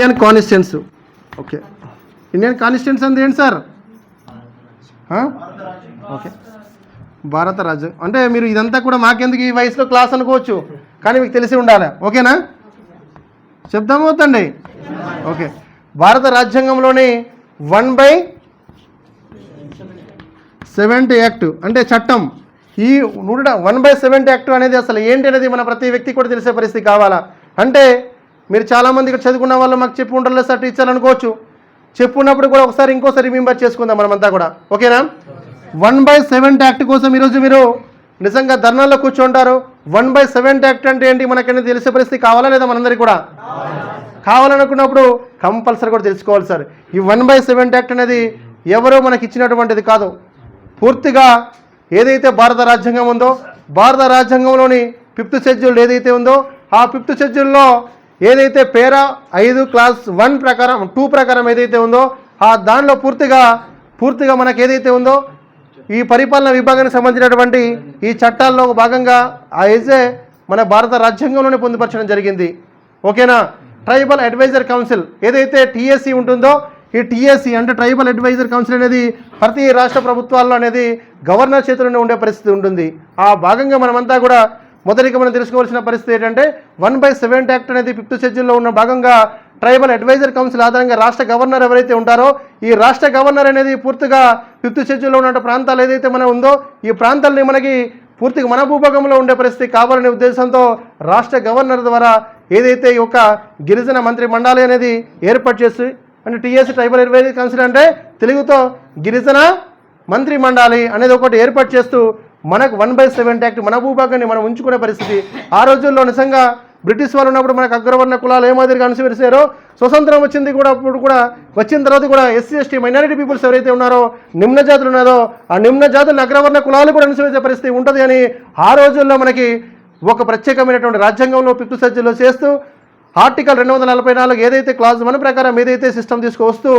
Indian constitutions okay Indian constitutions అంటే ఏంటి sir? Okay భారత రాజ్యం అంటే మీరు ఇదంతా కూడా మాకెందుకు ఈ వయసులో క్లాస్ అనుకోవచ్చు? కానీ మీకు తెలిసి ఉండాలి. ఓకేనా? చెప్దాము వద్దండి ఓకే భారత రాజ్యాంగంలోని వన్ బై సెవెంటీ యాక్ట్ అంటే చట్టం. ఈ నూట వన్ బై సెవెంటీ యాక్ట్ అనేది అసలు ఏంటి అనేది మన ప్రతి వ్యక్తి కూడా తెలిసే పరిస్థితి కావాలా? అంటే మీరు చాలామంది ఇక్కడ చదువుకున్న వాళ్ళు మాకు చెప్పి ఉండలేదు సార్ టీచర్ అనుకోవచ్చు. చెప్పున్నప్పుడు కూడా ఒకసారి ఇంకోసారి రిమెంబర్ చేసుకుందాం మనమంతా కూడా. ఓకేనా? వన్ బై సెవెన్ యాక్ట్ కోసం ఈరోజు మీరు నిజంగా ధర్నాల్లో కూర్చుంటారు. వన్ బై సెవెన్ యాక్ట్ అంటే ఏంటి? మనకైనా తెలిసే పరిస్థితి కావాలా లేదా మనందరికీ కూడా? కావాలనుకున్నప్పుడు కంపల్సరీ కూడా తెలుసుకోవాలి సార్. ఈ వన్ బై సెవెన్ యాక్ట్ అనేది ఎవరో మనకి ఇచ్చినటువంటిది కాదు. పూర్తిగా ఏదైతే భారత రాజ్యాంగం ఉందో భారత రాజ్యాంగంలోని ఫిఫ్త్ షెడ్యూల్ ఏదైతే ఉందో ఆ ఫిఫ్త్ షెడ్యూల్లో ఏదైతే పేరా ఐదు క్లాస్ వన్ ప్రకారం టూ ప్రకారం ఏదైతే ఉందో ఆ దానిలో పూర్తిగా పూర్తిగా మనకు ఏదైతే ఉందో ఈ పరిపాలన విభాగానికి సంబంధించినటువంటి ఈ చట్టాల్లో భాగంగా ఆ ఎస్ఏ మన భారత రాజ్యాంగంలోనే పొందుపరచడం జరిగింది. ఓకేనా? ట్రైబల్ అడ్వైజర్ కౌన్సిల్ ఏదైతే టీఎస్సీ ఉంటుందో ఈ టీఎస్సీ అంటే ట్రైబల్ అడ్వైజర్ కౌన్సిల్ అనేది ప్రతి రాష్ట్ర ప్రభుత్వాల్లో అనేది గవర్నర్ చేతిలోనే ఉండే పరిస్థితి ఉంటుంది. ఆ భాగంగా మనమంతా కూడా మొదటిగా మనం తెలుసుకోవాల్సిన పరిస్థితి ఏంటంటే వన్ బై సెవెంటీ యాక్ట్ అనేది ఫిఫ్త్ షెడ్యూల్లో ఉన్న భాగంగా ట్రైబల్ అడ్వైజర్ కౌన్సిల్ ఆధారంగా రాష్ట్ర గవర్నర్ ఎవరైతే ఉంటారో ఈ రాష్ట్ర గవర్నర్ అనేది పూర్తిగా ఫిఫ్త్ షెడ్యూల్లో ఉన్న ప్రాంతాలు ఏదైతే మన ఉందో ఈ ప్రాంతాలని మనకి పూర్తిగా మన భూభాగంలో ఉండే పరిస్థితి కావాలనే ఉద్దేశంతో రాష్ట్ర గవర్నర్ ద్వారా ఏదైతే ఈ యొక్క గిరిజన మంత్రి మండలి అనేది ఏర్పాటు చేసి అంటే టీఎస్సీ ట్రైబల్ అడ్వైజర్ కౌన్సిల్ అంటే తెలుగుతో గిరిజన మంత్రి మండలి అనేది ఒకటి ఏర్పాటు చేస్తూ మనకు వన్ బై సెవెంటీ యాక్ట్ మన భూభాగాన్ని మనం ఉంచుకునే పరిస్థితి. ఆ రోజుల్లో నిజంగా బ్రిటిష్ వాళ్ళు ఉన్నప్పుడు మనకు అగ్రవర్ణ కులాలు ఏ మాదిరిగా అణచివేసారో స్వతంత్రం వచ్చింది కూడా అప్పుడు కూడా వచ్చిన తర్వాత కూడా ఎస్సీ ఎస్టీ మైనారిటీ పీపుల్స్ ఎవరైతే ఉన్నారో నిమ్న జాతులు ఉన్నారో ఆ నిమ్న జాతులను అగ్రవర్ణ కులాలు కూడా అణచివేసే పరిస్థితి ఉంటుంది అని ఆ రోజుల్లో మనకి ఒక ప్రత్యేకమైనటువంటి రాజ్యాంగంలో పిక్కు సజ్జలో చేస్తూ ఆర్టికల్ రెండు వందల నలభై నాలుగు ఏదైతే క్లాజ్ వన్ ప్రకారం ఏదైతే సిస్టమ్ తీసుకొస్తూ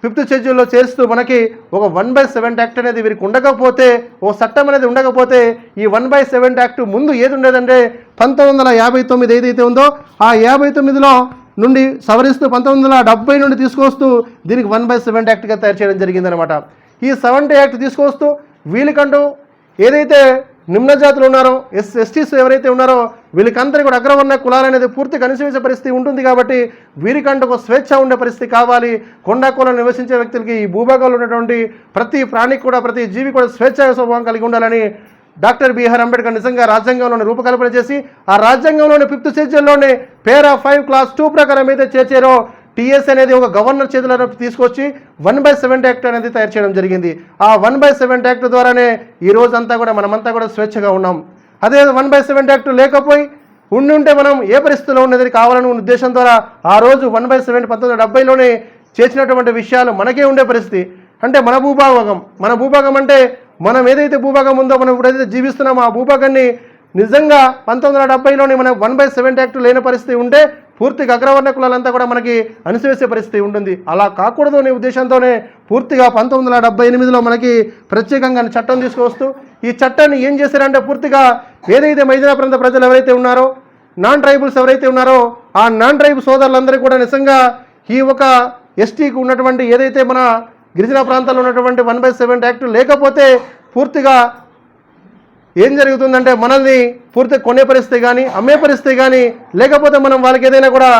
ఫిఫ్త్ షెడ్యూల్లో చేస్తూ మనకి ఒక వన్ బై సెవెంట్ యాక్ట్ అనేది వీరికి ఉండకపోతే ఓ చట్టం అనేది ఉండకపోతే ఈ వన్ బై సెవెంట్ యాక్ట్ ముందు ఏది ఉండేదంటే పంతొమ్మిది వందల యాభై తొమ్మిది ఏదైతే ఉందో ఆ యాభై తొమ్మిదిలో నుండి సవరిస్తూ పంతొమ్మిది వందల డెబ్బై నుండి తీసుకొస్తూ దీనికి వన్ బై సెవెంట్ యాక్ట్గా తయారు చేయడం జరిగిందనమాట ఈ సెవెంటీ యాక్ట్ తీసుకొస్తూ వీళ్ళకంటూ ఏదైతే నిమ్న జాతులు ఉన్నారో ఎస్ ఎస్టీస్ ఎవరైతే ఉన్నారో వీళ్ళకందరికీ కూడా అగ్రవర్ణ కులాలు అనేది పూర్తి కనిసివేసే పరిస్థితి ఉంటుంది కాబట్టి వీరికంటూ ఒక స్వేచ్ఛ ఉండే పరిస్థితి కావాలి. కొండా నివసించే వ్యక్తులకి ఈ భూభాగంలో ఉన్నటువంటి ప్రతి ప్రాణికి కూడా ప్రతి జీవి కూడా స్వేచ్ఛ స్వభావం కలిగి ఉండాలని డాక్టర్ బీఆర్ అంబేద్కర్ నిజంగా రాజ్యాంగంలోని రూపకల్పన చేసి ఆ రాజ్యాంగంలోని ఫిఫ్త్ షెడ్యూల్లోని పేరా ఫైవ్ క్లాస్ టూ ప్రకారం అయితే చేర్చారో టీఎస్ అనేది ఒక గవర్నర్ చేతిలో తీసుకొచ్చి వన్ బై సెవెంటీ యాక్ట్ అనేది తయారు చేయడం జరిగింది. ఆ వన్ బై సెవెంటీ యాక్ట్ ద్వారానే ఈ రోజంతా కూడా మనమంతా కూడా స్వేచ్ఛగా ఉన్నాం. అదే వన్ బై సెవెంటీ యాక్ట్ లేకపోయి ఉండి ఉంటే మనం ఏ పరిస్థితిలో ఉన్నది కావాలని ఉద్దేశం ద్వారా ఆ రోజు వన్ బై సెవెంటీ పంతొమ్మిది వందల డెబ్బైలోనే చేసినటువంటి విషయాలు మనకే ఉండే పరిస్థితి. అంటే మన భూభాగం మన భూభాగం అంటే మనం ఏదైతే భూభాగం ఉందో మనం ఇప్పుడు జీవిస్తున్నామో ఆ భూభాగాన్ని నిజంగా పంతొమ్మిది వందల డెబ్బైలోనే మనం వన్ బై సెవెంటీ యాక్ట్ లేని పరిస్థితి ఉంటే పూర్తిగా అగ్రవర్ణ కులాలంతా కూడా మనకి అణిసివేసే పరిస్థితి ఉంటుంది. అలా కాకూడదు అనే ఉద్దేశంతోనే పూర్తిగా పంతొమ్మిది వందల డెబ్బై ఎనిమిదిలో మనకి ప్రత్యేకంగా చట్టం తీసుకువస్తూ ఈ చట్టాన్ని ఏం చేశారంటే పూర్తిగా ఏదైతే మైదాన ప్రాంత ప్రజలు ఎవరైతే ఉన్నారో నాన్ ట్రైబుల్స్ ఎవరైతే ఉన్నారో ఆ నాన్ ట్రైబ్ సోదరులందరూ కూడా నిజంగా ఈ ఒక ఎస్టీకి ఉన్నటువంటి ఏదైతే మన గిరిజన ప్రాంతాల్లో ఉన్నటువంటి వన్ బై సెవెన్ యాక్ట్ లేకపోతే పూర్తిగా ఏం జరుగుతుందంటే మనల్ని పూర్తి కొనే పరిస్థితి కానీ అమ్మే పరిస్థితి కానీ లేకపోతే మనం వాళ్ళకి ఏదైనా కూడా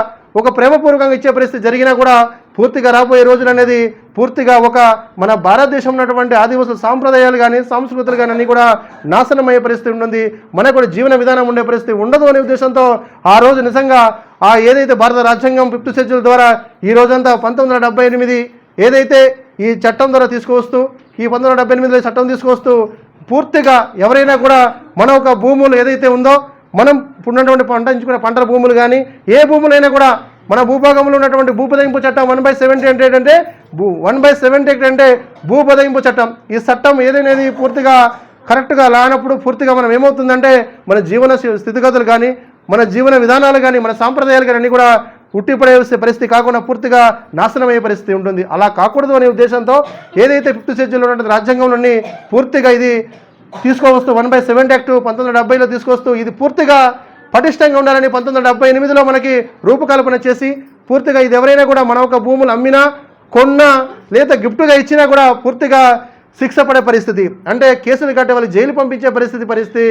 ఒక ప్రేమపూర్వకంగా ఇచ్చే పరిస్థితి జరిగినా కూడా పూర్తిగా రాబోయే రోజులు అనేది పూర్తిగా ఒక మన భారతదేశం ఉన్నటువంటి ఆదివాసుల సాంప్రదాయాలు కానీ సంస్కృతులు కానీ అన్నీ కూడా నాశనం అయ్యే పరిస్థితి ఉంటుంది మనకు కూడా జీవన విధానం ఉండే పరిస్థితి ఉండదు అనే ఉద్దేశంతో ఆ రోజు నిజంగా ఆ ఏదైతే భారత రాజ్యాంగం ఫిఫ్త్ షెడ్యూల్ ద్వారా ఈ రోజంతా పంతొమ్మిది వందల డెబ్బై ఎనిమిది ఏదైతే ఈ చట్టం ద్వారా తీసుకువస్తూ ఈ పంతొమ్మిది వందల డెబ్బై ఎనిమిదిలో చట్టం తీసుకొస్తూ పూర్తిగా ఎవరైనా కూడా మన ఒక భూములు ఏదైతే ఉందో మనం ఉన్నటువంటి పండించుకునే పంటల భూములు కానీ ఏ భూములైనా కూడా మన భూభాగంలో ఉన్నటువంటి భూపదయింపు చట్టం వన్ బై సెవెంటీ అంటే ఏంటంటే భూ వన్ బై సెవెంటీ అంటే భూపదయింపు చట్టం. ఈ చట్టం ఏదైనది పూర్తిగా కరెక్ట్గా లానప్పుడు పూర్తిగా మనం ఏమవుతుందంటే మన జీవన స్థితిగతులు కానీ మన జీవన విధానాలు కానీ మన సాంప్రదాయాలు కానీ అన్నీ కూడా ఉట్టిపడే పరిస్థితి కాకుండా పూర్తిగా నాశనం అయ్యే పరిస్థితి ఉంటుంది. అలా కాకూడదు అనే ఉద్దేశంతో ఏదైతే ఫిఫ్త్ షెడ్యూల్లో ఉన్నటువంటి రాజ్యాంగంలోని పూర్తిగా ఇది తీసుకొస్తూ వన్ బై సెవెంటీ యాక్ట్ పంతొమ్మిది వందల డెబ్బైలో తీసుకొస్తూ ఇది పూర్తిగా పటిష్టంగా ఉండాలని పంతొమ్మిది వందల డెబ్బై ఎనిమిదిలో మనకి రూపకల్పన చేసి పూర్తిగా ఇది ఎవరైనా కూడా మన ఒక భూములు అమ్మినా కొన్నా లేదా గిఫ్ట్గా ఇచ్చినా కూడా పూర్తిగా శిక్ష పడే పరిస్థితి. అంటే కేసులు కట్టే వాళ్ళు జైలు పంపించే పరిస్థితి పరిస్థితి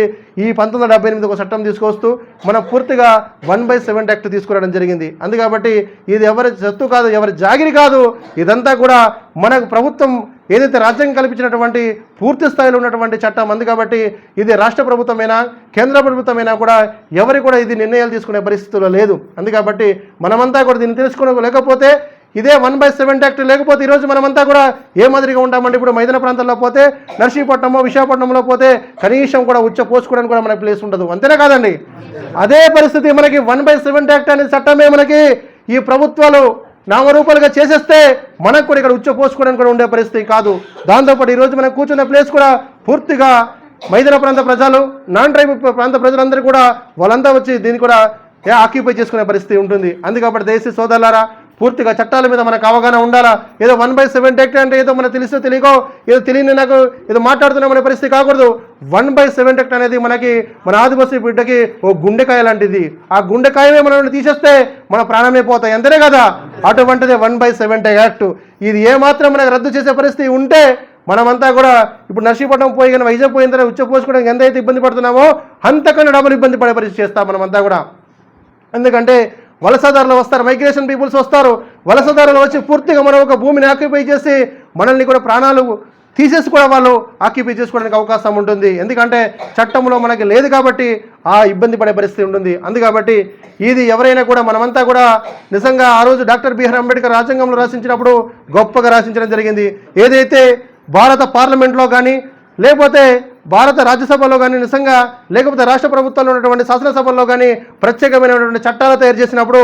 ఈ పంతొమ్మిది వందల డెబ్బై ఎనిమిది ఒక చట్టం తీసుకొస్తూ మనం పూర్తిగా వన్ బై సెవెన్ యాక్ట్ తీసుకురావడం జరిగింది. అందుకాబట్టి ఇది ఎవరి సత్తు కాదు ఎవరి జాగిరి కాదు ఇదంతా కూడా మనకు ప్రభుత్వం ఏదైతే రాజ్యాంగం కల్పించినటువంటి పూర్తి స్థాయిలో ఉన్నటువంటి చట్టం అందుకాబట్టి ఇది రాష్ట్ర ప్రభుత్వమైనా కేంద్ర ప్రభుత్వమైనా కూడా ఎవరు కూడా ఇది నిర్ణయాలు తీసుకునే పరిస్థితుల్లో లేదు. అందుకాబట్టి మనమంతా కూడా దీన్ని తెలుసుకోలేకపోతే ఇదే వన్ బై సెవెన్ యాక్ట్ లేకపోతే ఈరోజు మనమంతా కూడా ఏ మాదిరిగా ఉంటామండి? ఇప్పుడు మైదాన ప్రాంతాల్లో పోతే నర్సీపట్నమో విశాఖపట్నంలో పోతే కనీసం కూడా ఉచ్చ పోసుకోవడానికి కూడా మనకి ప్లేస్ ఉండదు. అంతేనా కాదండి? అదే పరిస్థితి మనకి వన్ బై సెవెన్ యాక్ట్ అనే చట్టమే మనకి ఈ ప్రభుత్వాలు నామరూపాలుగా చేసేస్తే మనకు కూడా ఇక్కడ ఉచ్చ పోసుకోవడానికి కూడా ఉండే పరిస్థితి కాదు. దాంతోపాటు ఈరోజు మనం కూర్చున్న ప్లేస్ కూడా పూర్తిగా మైదాన ప్రాంత ప్రజలు నాన్ ట్రైబ్ ప్రాంత ప్రజలందరూ కూడా వాళ్ళంతా వచ్చి దీన్ని కూడా ఆక్యుపై చేసుకునే పరిస్థితి ఉంటుంది. అందుకప్పుడు దేశీ సోదరులారా పూర్తిగా చట్టాల మీద మనకు అవగాహన ఉండాలా? ఏదో వన్ బై సెవెన్ టెక్ట్ అంటే ఏదో మనకు తెలిసో తెలియకో ఏదో తెలియని నాకు ఏదో మాట్లాడుతున్నామనే పరిస్థితి కాకూడదు. వన్ బై సెవెన్ టెక్ట్ అనేది మనకి మన ఆదివాసీ బిడ్డకి ఓ గుండెకాయ లాంటిది. ఆ గుండెకాయమే మనం తీసేస్తే మన ప్రాణమే పోతాయి. అంతేనే కదా? అటువంటిదే వన్ బై సెవెన్ యాక్ట్ ఇది ఏమాత్రం మనకు రద్దు చేసే పరిస్థితి ఉంటే మనమంతా కూడా ఇప్పుడు నర్సీపట్నం పోయి కానీ వైజాగ్ పోయిన తర్వాత ఉచ్చ పోసుకోవడానికి ఎంతైతే ఇబ్బంది పడుతున్నామో అంతకన్నా డబ్బులు ఇబ్బంది పడే పరిస్థితి చేస్తాం మనమంతా కూడా. ఎందుకంటే వలసదారులు వస్తారు మైగ్రేషన్ పీపుల్స్ వస్తారు. వలసదారులు వచ్చి పూర్తిగా మనం ఒక భూమిని ఆక్యుపై చేసి మనల్ని కూడా ప్రాణాలు తీసేసి కూడా వాళ్ళు ఆక్యుపై చేసుకోవడానికి అవకాశం ఉంటుంది. ఎందుకంటే చట్టంలో మనకి లేదు కాబట్టి ఆ ఇబ్బంది పడే పరిస్థితి ఉంటుంది. అందు కాబట్టి ఇది ఎవరైనా కూడా మనమంతా కూడా నిజంగా ఆ రోజు డాక్టర్ బిఆర్ అంబేద్కర్ రాజ్యాంగంలో రాసించినప్పుడు గొప్పగా రాసించడం జరిగింది. ఏదైతే భారత పార్లమెంట్లో కానీ లేకపోతే భారత రాజ్యసభలో కానీ నిజంగా లేకపోతే రాష్ట్ర ప్రభుత్వంలో ఉన్నటువంటి శాసనసభల్లో కానీ ప్రత్యేకమైనటువంటి చట్టాలు తయారు చేసినప్పుడు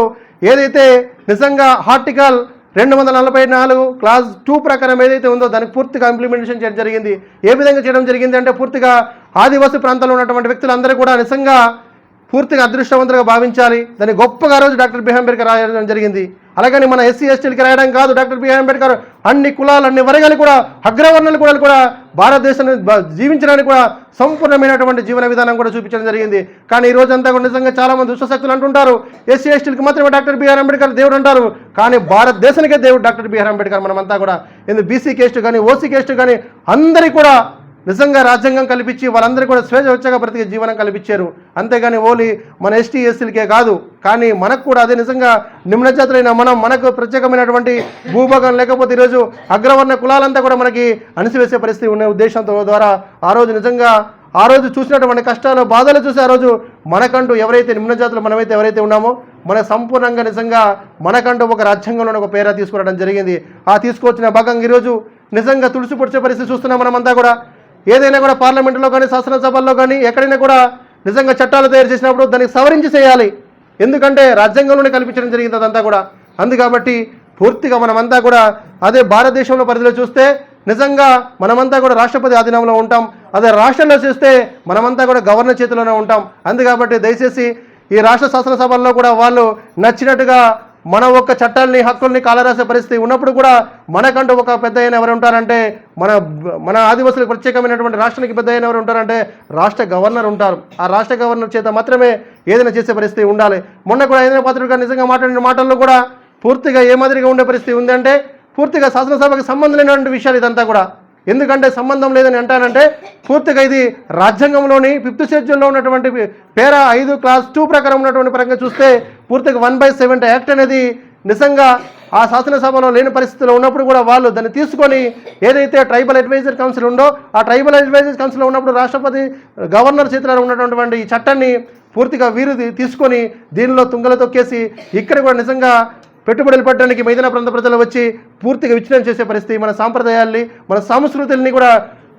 ఏదైతే నిజంగా హార్టికల్ రెండు వందల నలభై నాలుగు క్లాస్ టూ ప్రకారం ఏదైతే ఉందో దానికి పూర్తిగా ఇంప్లిమెంటేషన్ చేయడం జరిగింది. ఏ విధంగా చేయడం జరిగింది అంటే పూర్తిగా ఆదివాసీ ప్రాంతంలో ఉన్నటువంటి వ్యక్తులందరూ కూడా నిజంగా పూర్తిగా అదృష్టవంతులుగా భావించాలి. దాన్ని గొప్పగా రోజు డాక్టర్ బిఆర్ అంబేద్కర్ రాయడం జరిగింది. అలాగని మన ఎస్సీ ఎస్టీలకి రాయడం కాదు డాక్టర్ బిఆర్ అంబేద్కర్. అన్ని కులాలు అన్ని వర్గాలు కూడా అగ్రవర్ణాలు కూడా కూడా భారతదేశాన్ని జీవించడానికి కూడా సంపూర్ణమైనటువంటి జీవన విధానం కూడా చూపించడం జరిగింది. కానీ ఈ రోజంతా కూడా నిజంగా చాలా మంది దుష్టశక్తులు అంటుంటారు. ఎస్సీ ఎస్టీలకి మాత్రమే డాక్టర్ బిఆర్ అంబేద్కర్ దేవుడు అంటారు. కానీ భారతదేశానికే దేవుడు డాక్టర్ బిఆర్ అంబేద్కర్ మనమంతా కూడా. ఎందుకు బీసీ కేస్ట్ కానీ ఓసీ కేస్ట్ కానీ అందరికీ కూడా నిజంగా రాజ్యాంగం కల్పించి వాళ్ళందరూ కూడా స్వేచ్ఛగా బ్రతికే జీవనం కల్పించారు. అంతేగాని ఓన్లీ మన ఎస్టీ ఎస్సీలకే కాదు. కానీ మనకు కూడా అదే నిజంగా నిమ్నజాతులైన మనం మనకు ప్రత్యేకమైనటువంటి భూభాగం లేకపోతే ఈరోజు అగ్రవర్ణ కులాలంతా కూడా మనకి అణిసివేసే పరిస్థితి ఉన్న ఉద్దేశంతో ద్వారా ఆ రోజు నిజంగా ఆ రోజు చూసినటువంటి కష్టాలు బాధలు చూసి ఆ రోజు మనకంటూ ఎవరైతే నిమ్నజాతులు మనమైతే ఎవరైతే ఉన్నామో మన సంపూర్ణంగా నిజంగా మనకంటూ ఒక రాజ్యాంగంలో ఒక పేర తీసుకురావడం జరిగింది. ఆ తీసుకొచ్చిన భాగంగా ఈరోజు నిజంగా తుడిసి పొడిచే పరిస్థితి చూస్తున్నాం మనమంతా కూడా. ఏదైనా కూడా పార్లమెంటులో కానీ శాసనసభల్లో కానీ ఎక్కడైనా కూడా నిజంగా చట్టాలు తయారు చేసినప్పుడు దాన్ని సవరించి చేయాలి. ఎందుకంటే రాజ్యాంగంలోనే కల్పించడం జరిగింది అదంతా కూడా. అందు కాబట్టి పూర్తిగా మనమంతా కూడా అదే భారతదేశంలో పరిధిలో చూస్తే నిజంగా మనమంతా కూడా రాష్ట్రపతి ఆధీనంలో ఉంటాం. అదే రాష్ట్రంలో చూస్తే మనమంతా కూడా గవర్నర్ చేతిలోనే ఉంటాం. అందు కాబట్టి దయచేసి ఈ రాష్ట్ర శాసనసభల్లో కూడా వాళ్ళు నచ్చినట్టుగా మన ఒక్క చట్టాల్ని హక్కుల్ని కాలరాసే పరిస్థితి ఉన్నప్పుడు కూడా మనకంటూ ఒక పెద్ద అయిన ఎవరు ఉంటారంటే మన మన ఆదివాసులకు ప్రత్యేకమైనటువంటి రాష్ట్రానికి పెద్ద అయిన ఎవరు ఉంటారంటే రాష్ట్ర గవర్నర్ ఉంటారు. ఆ రాష్ట్ర గవర్నర్ చేత మాత్రమే ఏదైనా చేసే పరిస్థితి ఉండాలి. మొన్న కూడా ఏదైనా పాత్రిక నిజంగా మాట్లాడిన మాటల్లో కూడా పూర్తిగా ఏ మాదిరిగా ఉండే పరిస్థితి ఉందంటే పూర్తిగా శాసనసభకు సంబంధం లేనటువంటి విషయాలు ఇదంతా కూడా. ఎందుకంటే సంబంధం లేదని అంటానంటే పూర్తిగా ఇది రాజ్యాంగంలోని ఫిఫ్త్ షెడ్యూల్లో ఉన్నటువంటి పేర ఐదు క్లాస్ టూ ప్రకారం ఉన్నటువంటి పరంగా చూస్తే పూర్తిగా వన్ బై సెవెంటీ యాక్ట్ అనేది నిజంగా ఆ శాసనసభలో లేని పరిస్థితిలో ఉన్నప్పుడు కూడా వాళ్ళు దాన్ని తీసుకొని ఏదైతే ట్రైబల్ అడ్వైజర్ కౌన్సిల్ ఉందో ఆ ట్రైబల్ అడ్వైజర్ కౌన్సిల్ ఉన్నప్పుడు రాష్ట్రపతి గవర్నర్ చేతిలో ఉన్నటువంటి ఈ చట్టాన్ని పూర్తిగా వీరు తీసుకొని దీనిలో తుంగలు తొక్కేసి ఇక్కడ కూడా నిజంగా పెట్టుబడులు పెట్టడానికి మైదాన ప్రాంత ప్రజలు వచ్చి పూర్తిగా విచ్ఛిన్నం చేసే పరిస్థితి మన సాంప్రదాయాల్ని మన సంస్కృతుల్ని కూడా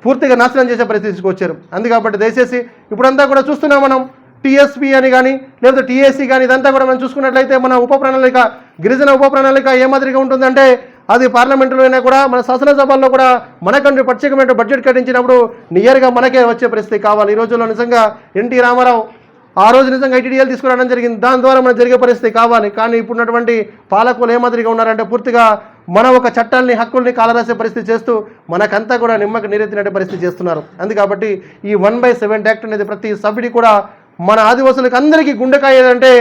పూర్తిగా నాశనం చేసే పరిస్థితి తీసుకొచ్చారు. అందుకబట్టి దయచేసి ఇప్పుడంతా కూడా చూస్తున్నాం మనం. టీఎస్పీ అని కానీ లేకపోతే టీఏసీ కానీ ఇదంతా కూడా మనం చూసుకున్నట్లయితే మన ఉప ప్రణాళిక గిరిజన ఉప ప్రణాళిక ఏ మాదిరిగా ఉంటుందంటే అది పార్లమెంటులో అయినా కూడా మన శాసనసభల్లో కూడా మనకంటూ ప్రత్యేకమైన బడ్జెట్ కట్టించినప్పుడు నియర్గా మనకే వచ్చే పరిస్థితి కావాలి. ఈ రోజుల్లో నిజంగా ఎన్టీ రామారావు ఆ రోజు నిజంగా ఐటీడీఎల్ తీసుకురావడం జరిగింది. దాని ద్వారా మనం జరిగే పరిస్థితి కావాలి. కానీ ఇప్పుడున్నటువంటి పాలకులు ఏ మాదిరిగా ఉన్నారంటే పూర్తిగా మన ఒక చట్టాల్ని హక్కుల్ని కాలరాసే పరిస్థితి చేస్తూ మనకంతా కూడా నిమ్మకి నీరెత్తినట్టు పరిస్థితి చేస్తున్నారు. అందు కాబట్టి ఈ వన్ బై సెవెన్ యాక్ట్ అనేది ప్రతి సభ్యుడి కూడా మన ఆదివాసులకు అందరికీ గుండెకాయ ఏదంటే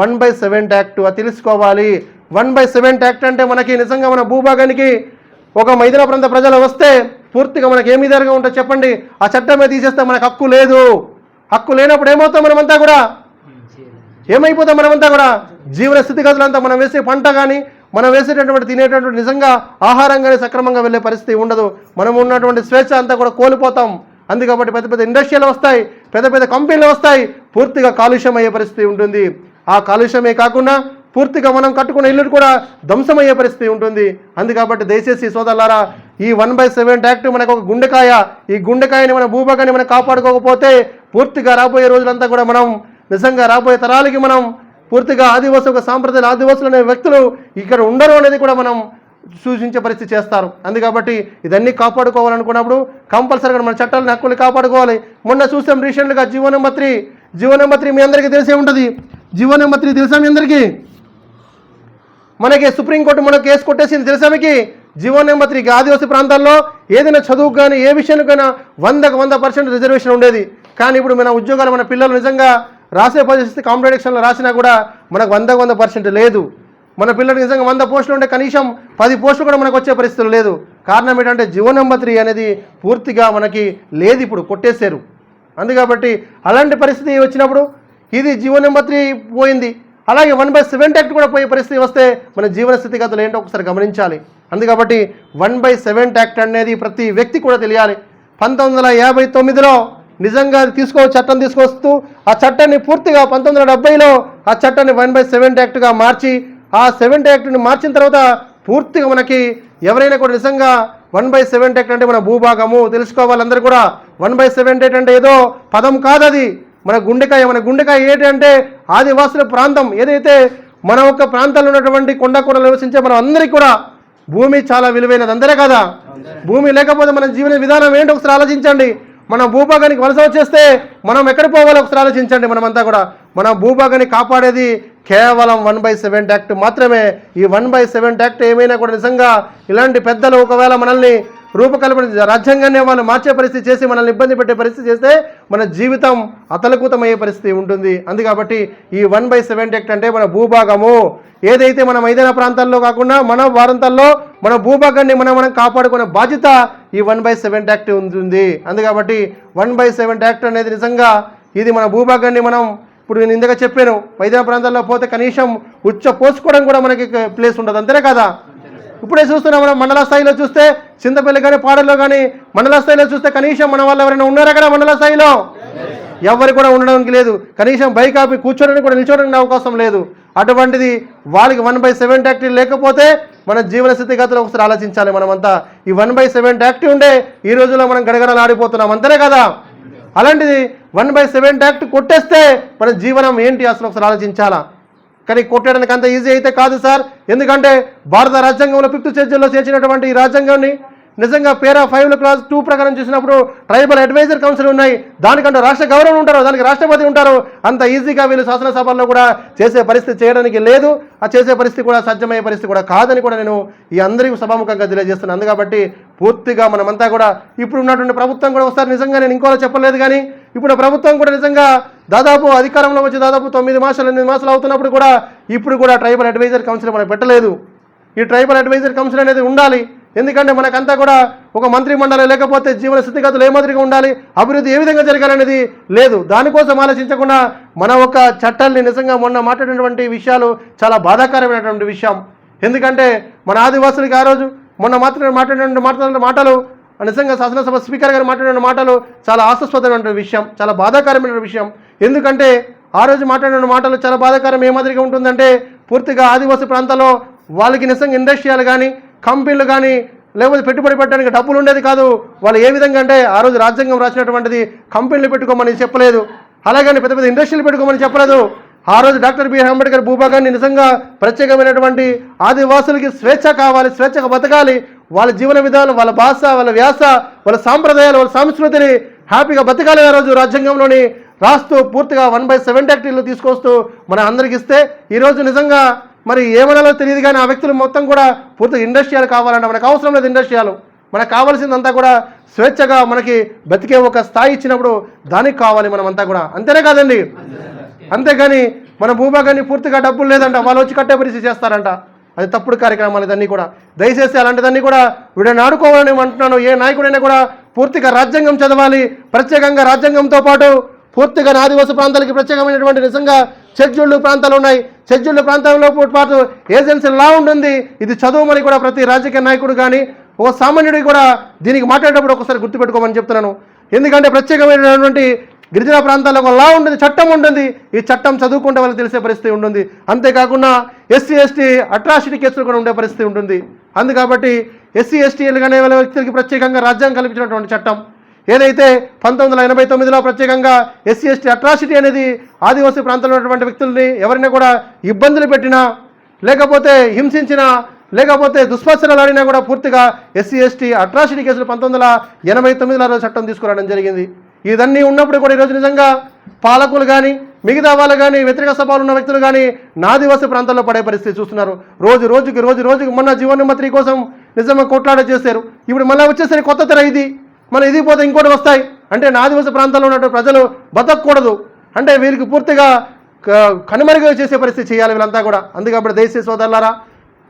వన్ బై సెవెన్ యాక్ట్. అది తెలుసుకోవాలి. వన్ బై సెవెన్ యాక్ట్ అంటే మనకి నిజంగా మన భూభాగానికి ఒక మైదాన ప్రాంత ప్రజలు వస్తే పూర్తిగా మనకి ఏమి ఇదారుగా ఉంటుందో చెప్పండి. ఆ చట్టమే తీసేస్తే మనకు హక్కు లేదు. హక్కు లేనప్పుడు ఏమవుతాం మనమంతా కూడా? ఏమైపోతాం మనమంతా కూడా? జీవన స్థితిగతులంతా మనం వేసే పంట కానీ మనం వేసేటటువంటి తినేటటువంటి నిజంగా ఆహారం కానీ సక్రమంగా వెళ్ళే పరిస్థితి ఉండదు. మనం ఉన్నటువంటి స్వేచ్ఛ అంతా కూడా కోల్పోతాం. అందు కాబట్టి పెద్ద పెద్ద ఇండస్ట్రీలు వస్తాయి పెద్ద పెద్ద కంపెనీలు వస్తాయి పూర్తిగా కాలుష్యం అయ్యే పరిస్థితి ఉంటుంది. ఆ కాలుష్యమే కాకుండా పూర్తిగా మనం కట్టుకున్న ఇల్లు కూడా ధ్వంసమయ్యే పరిస్థితి ఉంటుంది. అందుకబట్టి దయచేసి సోదరులారా ఈ వన్ బై సెవెన్ యాక్ట్ మనకు ఒక గుండెకాయ. ఈ గుండెకాయని మన భూభాగాన్ని మనం కాపాడుకోకపోతే పూర్తిగా రాబోయే రోజులంతా కూడా మనం నిజంగా రాబోయే తరాలకి మనం పూర్తిగా ఆదివాసు ఒక సాంప్రదాయ ఆదివాసులు అనే వ్యక్తులు ఇక్కడ ఉండరు అనేది కూడా మనం సూచించే పరిస్థితి చేస్తారు. అందుకాబట్టి ఇదన్నీ కాపాడుకోవాలనుకున్నప్పుడు కంపల్సరీగా మన చట్టాలను హక్కులు కాపాడుకోవాలి. మొన్న చూసాం రీసెంట్గా GO number three GO number three మీ అందరికీ తెలిసే ఉంటుంది. జీవో నెంబర్ త్రీ తెలుసా మీ అందరికీ? మనకి సుప్రీంకోర్టు మనకు కేసు కొట్టేసింది తెలుసా మీకు? జీవో నెంబర్ త్రీకి ఆదివాసీ ప్రాంతాల్లో ఏదైనా చదువుకు కానీ ఏ విషయానికైనా వందకు వంద పర్సెంట్ రిజర్వేషన్ ఉండేది. కానీ ఇప్పుడు మన ఉద్యోగాలు మన పిల్లలు నిజంగా రాసే పరిస్థితి కాంపిటేషన్లో రాసినా కూడా మనకు వందకు వంద పర్సెంట్ లేదు. మన పిల్లలు నిజంగా వంద పోస్టులు ఉంటే కనీసం పది పోస్టులు కూడా మనకు వచ్చే పరిస్థితులు లేదు. కారణం ఏంటంటే జీవో నెంబర్ త్రీ అనేది పూర్తిగా మనకి లేదు ఇప్పుడు కొట్టేశారు. అందుకాబట్టి అలాంటి పరిస్థితి వచ్చినప్పుడు ఇది జీవో నెంబర్ త్రీ పోయింది. అలాగే వన్ బై సెవెన్ యాక్ట్ కూడా పోయే పరిస్థితి వస్తే మన జీవన స్థితిగతులు ఏంటో ఒకసారి గమనించాలి. అందు కాబట్టి వన్ బై సెవెన్ యాక్ట్ అనేది ప్రతి వ్యక్తి కూడా తెలియాలి. పంతొమ్మిది వందల యాభై తొమ్మిదిలో నిజంగా అది తీసుకో చట్టం తీసుకొస్తూ ఆ చట్టాన్ని పూర్తిగా పంతొమ్మిది వందల డెబ్బైలో ఆ చట్టాన్ని వన్ బై సెవెంత్ యాక్ట్గా మార్చి ఆ సెవెంటీ యాక్ట్ని మార్చిన తర్వాత పూర్తిగా మనకి ఎవరైనా కూడా నిజంగా వన్ బై సెవెన్ యాక్ట్ అంటే మన భూభాగము. తెలుసుకోవాలందరూ కూడా. వన్ బై సెవెన్ యాక్ట్ అంటే ఏదో పదం కాదది. మన గుండెకాయ మన గుండెకాయ ఏంటి అంటే ఆదివాసుల ప్రాంతం. ఏదైతే మన ఒక్క ప్రాంతాల్లో ఉన్నటువంటి కొండ కొండలు నివసించే మనం అందరికీ కూడా భూమి చాలా విలువైనది. అందరే కదా? భూమి లేకపోతే మన జీవన విధానం ఏంటి? ఒకసారి ఆలోచించండి. మన భూభాగానికి వలస వచ్చేస్తే మనం ఎక్కడ పోవాలో? ఒకసారి ఆలోచించండి మనమంతా కూడా. మన భూభాగాన్ని కాపాడేది కేవలం వన్ బై సెవెంత్ యాక్ట్ మాత్రమే. ఈ వన్ బై సెవెంత్ యాక్ట్ ఏమైనా కూడా నిజంగా ఇలాంటి పెద్దలు ఒకవేళ మనల్ని రూపకల్పన రాజ్యాంగాన్ని వాళ్ళు మార్చే పరిస్థితి చేసి మనల్ని ఇబ్బంది పెట్టే పరిస్థితి చేస్తే మన జీవితం అతలకూతమయ్యే పరిస్థితి ఉంటుంది. అందు కాబట్టి ఈ వన్ బై సెవెంటీ యాక్ట్ అంటే మన భూభాగము. ఏదైతే మన మైదాన ప్రాంతాల్లో కాకుండా మన వారంతాల్లో మన భూభాగాన్ని మనం మనం కాపాడుకునే బాధ్యత ఈ వన్ బై సెవెంటీ యాక్ట్ ఉంటుంది అందు కాబట్టి వన్ బై సెవెన్ యాక్ట్ అనేది నిజంగా ఇది మన భూభాగాన్ని మనం ఇప్పుడు నేను ఇందాక చెప్పాను మైదాన ప్రాంతాల్లో పోతే కనీసం ఉచ్చ పోసుకోవడం కూడా మనకి ప్లేస్ ఉండదు. అంతేనే కదా? ఇప్పుడే చూస్తున్నాం మనం మండల స్థాయిలో చూస్తే చింతపల్లి కానీ పాడల్లో కానీ మండల స్థాయిలో చూస్తే కనీసం మన వాళ్ళు ఎవరైనా ఉన్నారా కదా మండల స్థాయిలో? ఎవరు కూడా ఉండడానికి లేదు. కనీసం బైక్ ఆపి కూర్చోడానికి కూడా నిల్చోడానికి అవకాశం లేదు. అటువంటిది వాళ్ళకి వన్ బై సెవెన్ యాక్ట్ లేకపోతే మన జీవన స్థితిగతులు ఒకసారి ఆలోచించాలి మనమంతా. ఈ వన్ బై సెవెన్ యాక్ట్ ఉండే ఈ రోజుల్లో మనం గడగడలు ఆడిపోతున్నాం. అంతేనే కదా? అలాంటిది వన్ బై సెవెన్ యాక్ట్ కొట్టేస్తే మన జీవనం ఏంటి అసలు ఒకసారి ఆలోచించాలా? కానీ కొట్టడానికి అంత ఈజీ అయితే కాదు సార్. ఎందుకంటే భారత రాజ్యాంగంలో ఫిఫ్త్ షెడ్యూల్లో చేర్చినటువంటి ఈ రాజ్యాంగాన్ని నిజంగా పేరా ఫైవ్ క్లాస్ టూ ప్రకారం చూసినప్పుడు ట్రైబల్ అడ్వైజర్ కౌన్సిల్ ఉన్నాయి. దానికంటే రాష్ట్ర గవర్నర్ ఉంటారు దానికి రాష్ట్రపతి ఉంటారు. అంత ఈజీగా వీళ్ళు శాసనసభల్లో కూడా చేసే పరిస్థితి చేయడానికి లేదు. ఆ చేసే పరిస్థితి కూడా సాధ్యమయ్యే పరిస్థితి కూడా కాదని కూడా నేను ఈ అందరికీ సభాముఖంగా తెలియజేస్తున్నాను. అందు కాబట్టి పూర్తిగా మనమంతా కూడా ఇప్పుడు ఉన్నటువంటి ప్రభుత్వం కూడా ఒకసారి నిజంగా నేను ఇంకోలా చెప్పలేదు కానీ ఇప్పుడు ప్రభుత్వం కూడా నిజంగా దాదాపు అధికారంలో వచ్చి దాదాపు తొమ్మిది మాసాలు ఎనిమిది మాసాలు అవుతున్నప్పుడు కూడా ఇప్పుడు కూడా ట్రైబల్ అడ్వైజర్ కౌన్సిల్ మనకు పెట్టలేదు. ఈ ట్రైబల్ అడ్వైజర్ కౌన్సిల్ అనేది ఉండాలి. ఎందుకంటే మనకంతా కూడా ఒక మంత్రి మండలి లేకపోతే జీవన స్థితిగతులు ఏ మాదిరిగా ఉండాలి అభివృద్ధి ఏ విధంగా జరగాలనేది లేదు. దానికోసం ఆలోచించకుండా మన ఒక చట్టాల్ని నిజంగా మొన్న మాట్లాడినటువంటి విషయాలు చాలా బాధాకరమైనటువంటి విషయం. ఎందుకంటే మన ఆదివాసులకి ఆ రోజు మొన్న మాత్రమే మాట్లాడిన మాట్లాడిన మాటలు నిజంగా శాసనసభ స్పీకర్ గారు మాట్లాడిన మాటలు చాలా ఆశాస్పదమైన విషయం చాలా బాధాకరమైన విషయం. ఎందుకంటే ఆ రోజు మాట్లాడిన మాటలు చాలా బాధాకరం. ఏ మాదిరిగా ఉంటుందంటే పూర్తిగా ఆదివాసీ ప్రాంతాల్లో వాళ్ళకి నిజంగా ఇండస్ట్రియల్ కానీ కంపెనీలు కానీ లేకపోతే పెట్టుబడి పెట్టడానికి డబ్బులు ఉండేది కాదు. వాళ్ళు ఏ విధంగా అంటే ఆ రోజు రాజ్యాంగం రాసినటువంటిది కంపెనీలు పెట్టుకోమని చెప్పలేదు. అలాగని పెద్ద పెద్ద ఇండస్ట్రీలు పెట్టుకోమని చెప్పలేదు. ఆ రోజు డాక్టర్ బిఆర్ అంబేద్కర్ భూభాగాన్ని నిజంగా ప్రత్యేకమైనటువంటి ఆదివాసులకి స్వేచ్ఛ కావాలి స్వేచ్ఛగా బతకాలి. వాళ్ళ జీవన విధానం వాళ్ళ భాష వాళ్ళ వ్యాస వాళ్ళ సాంప్రదాయాలు వాళ్ళ సంస్కృతిని హ్యాపీగా బతకాలి ఆ రోజు రాజ్యాంగంలోని రాస్తూ పూర్తిగా వన్ బై సెవెంటీ యాక్టీలు తీసుకొస్తూ మన అందరికి ఇస్తే ఈరోజు నిజంగా మరి ఏమనాలో తెలియదు కానీ ఆ వ్యక్తులు మొత్తం కూడా పూర్తిగా ఇండస్ట్రియల్ కావాలంటే మనకు అవసరం లేదు ఇండస్ట్రియల్. మనకు కావాల్సిందంతా కూడా స్వేచ్ఛగా మనకి బతికే ఒక స్థాయి ఇచ్చినప్పుడు దానికి కావాలి మనమంతా కూడా. అంతేనే కాదండి? అంతేగాని మన భూభాగాన్ని పూర్తిగా డబ్బులు లేదంట వాళ్ళు వచ్చి కట్టే పరిస్థితి చేస్తారంట. అది తప్పుడు కార్యక్రమాలు ఇదన్నీ కూడా. దయచేసి అలాంటిదన్నీ కూడా వీడని ఆడుకోవాలని అంటున్నాను. ఏ నాయకుడైనా కూడా పూర్తిగా రాజ్యాంగం చదవాలి. ప్రత్యేకంగా రాజ్యాంగంతో పాటు పూర్తిగా ఆదివాసీ ప్రాంతాలకి ప్రత్యేకమైనటువంటి నిజంగా షెడ్యూల్డ్ ప్రాంతాలు ఉన్నాయి. షెడ్యూల్డ్ ప్రాంతాల్లో పాటు ఏజెన్సీ లా ఉంటుంది. ఇది చదవమని కూడా ప్రతి రాజకీయ నాయకుడు కానీ ఓ సామాన్యుడికి కూడా దీనికి మాట్లాడేటప్పుడు ఒకసారి గుర్తుపెట్టుకోమని చెప్తున్నాను. ఎందుకంటే ప్రత్యేకమైనటువంటి గిరిజన ప్రాంతాల్లో ఒక లా ఉంటుంది చట్టం ఉంటుంది. ఈ చట్టం చదువుకుంటే వాళ్ళకి తెలిసే పరిస్థితి ఉంటుంది. అంతేకాకుండా ఎస్సీ ఎస్టీ అట్రాసిటీ కేసులు కూడా ఉండే పరిస్థితి ఉంటుంది. అందు కాబట్టి ఎస్సీ ఎస్టీలు కానీ వాళ్ళ వ్యక్తులకి ప్రత్యేకంగా రాజ్యాంగం కల్పించినటువంటి చట్టం. ఏదైతే పంతొమ్మిది వందల ఎనభై తొమ్మిదిలో ప్రత్యేకంగా ఎస్సీ ఎస్టీ అట్రాసిటీ అనేది ఆదివాసీ ప్రాంతంలో ఉన్నటువంటి వ్యక్తుల్ని ఎవరైనా కూడా ఇబ్బందులు పెట్టినా లేకపోతే హింసించినా లేకపోతే దుష్పర్శనాలు ఆడినా కూడా పూర్తిగా ఎస్సీ ఎస్టీ అట్రాసిటీ కేసులు పంతొమ్మిది వందల ఎనభై తొమ్మిదిలో రోజు చట్టం తీసుకురావడం జరిగింది. ఇదన్నీ ఉన్నప్పుడు కూడా ఈరోజు నిజంగా పాలకులు కానీ మిగతా వాళ్ళు కానీ వ్యతిరేక సభలు ఉన్న వ్యక్తులు కానీ నాదివాసి ప్రాంతాల్లో పడే పరిస్థితి చూస్తున్నారు. రోజు రోజుకి రోజు రోజుకి మొన్న జీవనోన్నతి కోసం నిజంగా కొట్లాడ చేశారు. ఇప్పుడు మళ్ళీ వచ్చేసరికి కొత్త తెర ఇది. మన ఇది పోతే ఇంకోటి వస్తాయి. అంటే నాదివాసి ప్రాంతాల్లో ఉన్నటువంటి ప్రజలు బతకూడదు. అంటే వీరికి పూర్తిగా క- కనుమరుగు చేసే పరిస్థితి చేయాలి వీళ్ళంతా కూడా. అందుకప్పుడు దేశీయ సోదరులారా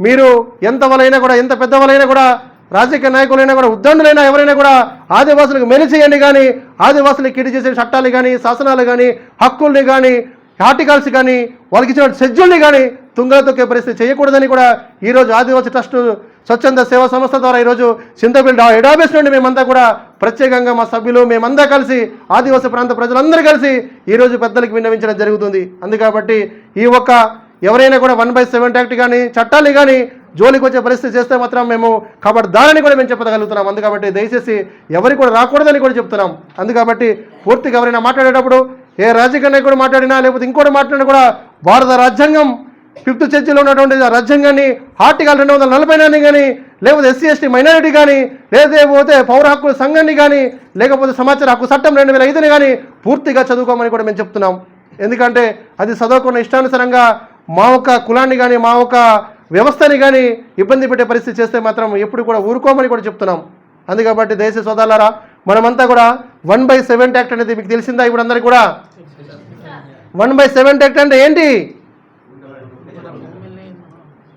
మీరు ఎంత వలైనా కూడా ఎంత పెద్ద వలైనా కూడా రాజకీయ నాయకులైనా కూడా ఉద్దండులైనా ఎవరైనా కూడా ఆదివాసులకు మెలి చేయండి కానీ ఆదివాసులకు కిడి చేసే చట్టాలు కానీ శాసనాలు కానీ హక్కుల్ని కానీ ఆర్టికల్స్ కానీ వాళ్ళకి ఇచ్చిన షెడ్యూల్ని కానీ తుంగలో తొక్కే పరిస్థితి చేయకూడదని కూడా ఈరోజు ఆదివాసీ ట్రస్ట్ స్వచ్ఛంద సేవా సంస్థ ద్వారా ఈరోజు సింతబిల్ ఎడాబేస్ నుండి మేమంతా కూడా ప్రత్యేకంగా మా సభ్యులు మేమంతా కలిసి ఆదివాసీ ప్రాంత ప్రజలందరూ కలిసి ఈరోజు పెద్దలకు విన్నవించడం జరుగుతుంది. అందుకాబట్టి ఈ ఒక్క ఎవరైనా కూడా వన్ బై సెవెంటీ యాక్ట్ కానీ చట్టాలు కానీ జోలికి వచ్చే పరిస్థితి చేస్తే మాత్రం మేము కబడ్దారని దానిని కూడా మేము చెప్పగలుగుతున్నాం. అందుకబట్టి దయచేసి ఎవరికి కూడా రాకూడదని కూడా చెప్తున్నాం. అందుకబట్టి పూర్తిగా ఎవరైనా మాట్లాడేటప్పుడు ఏ రాజకీయ నాయకుడు మాట్లాడినా లేకపోతే ఇంకోటి మాట్లాడినా కూడా భారత రాజ్యాంగం ఫిఫ్త్ చర్చిలో ఉన్నటువంటి రాజ్యాంగాన్ని ఆర్టికల్ రెండు వందల నలభై నాలుగు కానీ లేకపోతే ఎస్సీ ఎస్టీ మైనారిటీ కానీ లేకపోతే పౌర హక్కుల సంఘాన్ని కానీ లేకపోతే సమాచార హక్కు చట్టం రెండు వేల ఐదుని కానీ పూర్తిగా చదువుకోమని కూడా మేము చెప్తున్నాం. ఎందుకంటే అది చదవకుండా ఇష్టానుసారంగా మా ఒక్క కులాన్ని కానీ మా ఒక్క వ్యవస్థని కానీ ఇబ్బంది పెట్టే పరిస్థితి చేస్తే మాత్రం ఎప్పుడు కూడా ఊరుకోమని కూడా చెప్తున్నాం. అందుకబట్టి దేశ సోదరులారా మనమంతా కూడా వన్ బై సెవెంటీ యాక్ట్ అనేది మీకు తెలిసిందా? ఇప్పుడు అందరికీ కూడా? వన్ బై సెవెంటీ యాక్ట్ అంటే ఏంటి?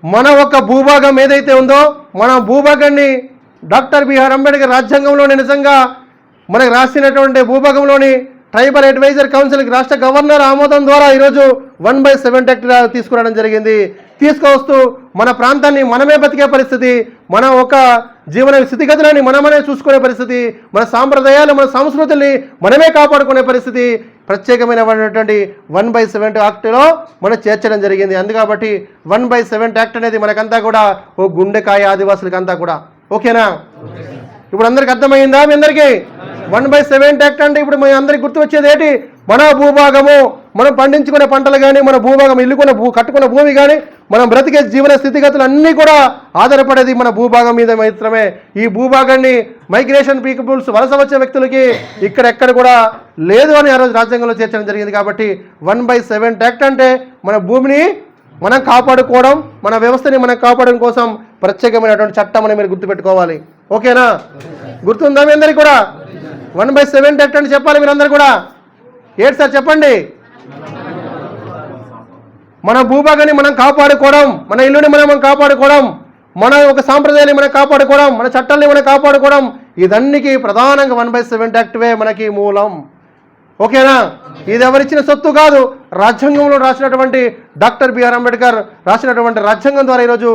మన ఒక భూభాగం ఏదైతే ఉందో మన భూభాగాన్ని డాక్టర్ బిఆర్ అంబేద్కర్ రాజ్యాంగంలోని నిజంగా మనకు రాసినటువంటి భూభాగంలోని ట్రైబల్ అడ్వైజర్ కౌన్సిల్కి రాష్ట్ర గవర్నర్ ఆమోదం ద్వారా ఈరోజు వన్ బై సెవెన్ యాక్ట్ తీసుకురావడం జరిగింది. తీసుకువస్తూ మన ప్రాంతాన్ని మనమే బతికే పరిస్థితి మన ఒక జీవన స్థితిగతులని మనమనే చూసుకునే పరిస్థితి మన సాంప్రదాయాలు మన సంస్కృతుల్ని మనమే కాపాడుకునే పరిస్థితి ప్రత్యేకమైనటువంటి వన్ బై సెవెంటీ యాక్ట్లో మనం చేర్చడం జరిగింది. అందుకాబట్టి వన్ బై సెవెంటీ యాక్ట్ అనేది మనకంతా కూడా ఓ గుండెకాయ ఆదివాసులకంతా కూడా. ఓకేనా? ఇప్పుడు అందరికి అర్థమైందా మీ అందరికీ? వన్ బై సెవెంటీ యాక్ట్ అంటే ఇప్పుడు మీ అందరికి గుర్తు వచ్చేది ఏంటి? మన భూభాగము మనం పండించుకునే పంటలు కానీ మన భూభాగం ఇల్లుకున్న భూ కట్టుకున్న భూమి కానీ మనం బ్రతికే జీవన స్థితిగతులు అన్నీ కూడా ఆధారపడేది మన భూభాగం మీద మాత్రమే. ఈ భూభాగాన్ని మైగ్రేషన్ పీపుల్స్ వలస వచ్చే వ్యక్తులకి ఇక్కడెక్కడ కూడా లేదు అని ఆ రోజు రాజ్యాంగంలో చేర్చడం జరిగింది కాబట్టి వన్ బై సెవెన్ యాక్ట్ అంటే మన భూమిని మనం కాపాడుకోవడం మన వ్యవస్థని మనం కాపాడడం కోసం ప్రత్యేకమైనటువంటి చట్టం అని మీరు గుర్తుపెట్టుకోవాలి. ఓకేనా? గుర్తుందా మీ అందరికీ కూడా? వన్ బై సెవెన్ యాక్ట్ అని చెప్పాలి మీరందరూ కూడా? ఏంటి సార్ చెప్పండి. మన భూభాగాన్ని మనం కాపాడుకోవడం మన ఇల్లుని మనం మనం కాపాడుకోవడం మన ఒక సాంప్రదాయాన్ని మనం కాపాడుకోవడం మన చట్టాన్ని మనం కాపాడుకోవడం ఇదన్నికి ప్రధానంగా వన్ బై సెవెన్ యాక్ట్వే మనకి మూలం. ఓకేనా? ఇది ఎవరిచ్చిన సొత్తు కాదు. రాజ్యాంగంలో రాసినటువంటి డాక్టర్ బిఆర్ అంబేద్కర్ రాసినటువంటి రాజ్యాంగం ద్వారా ఈరోజు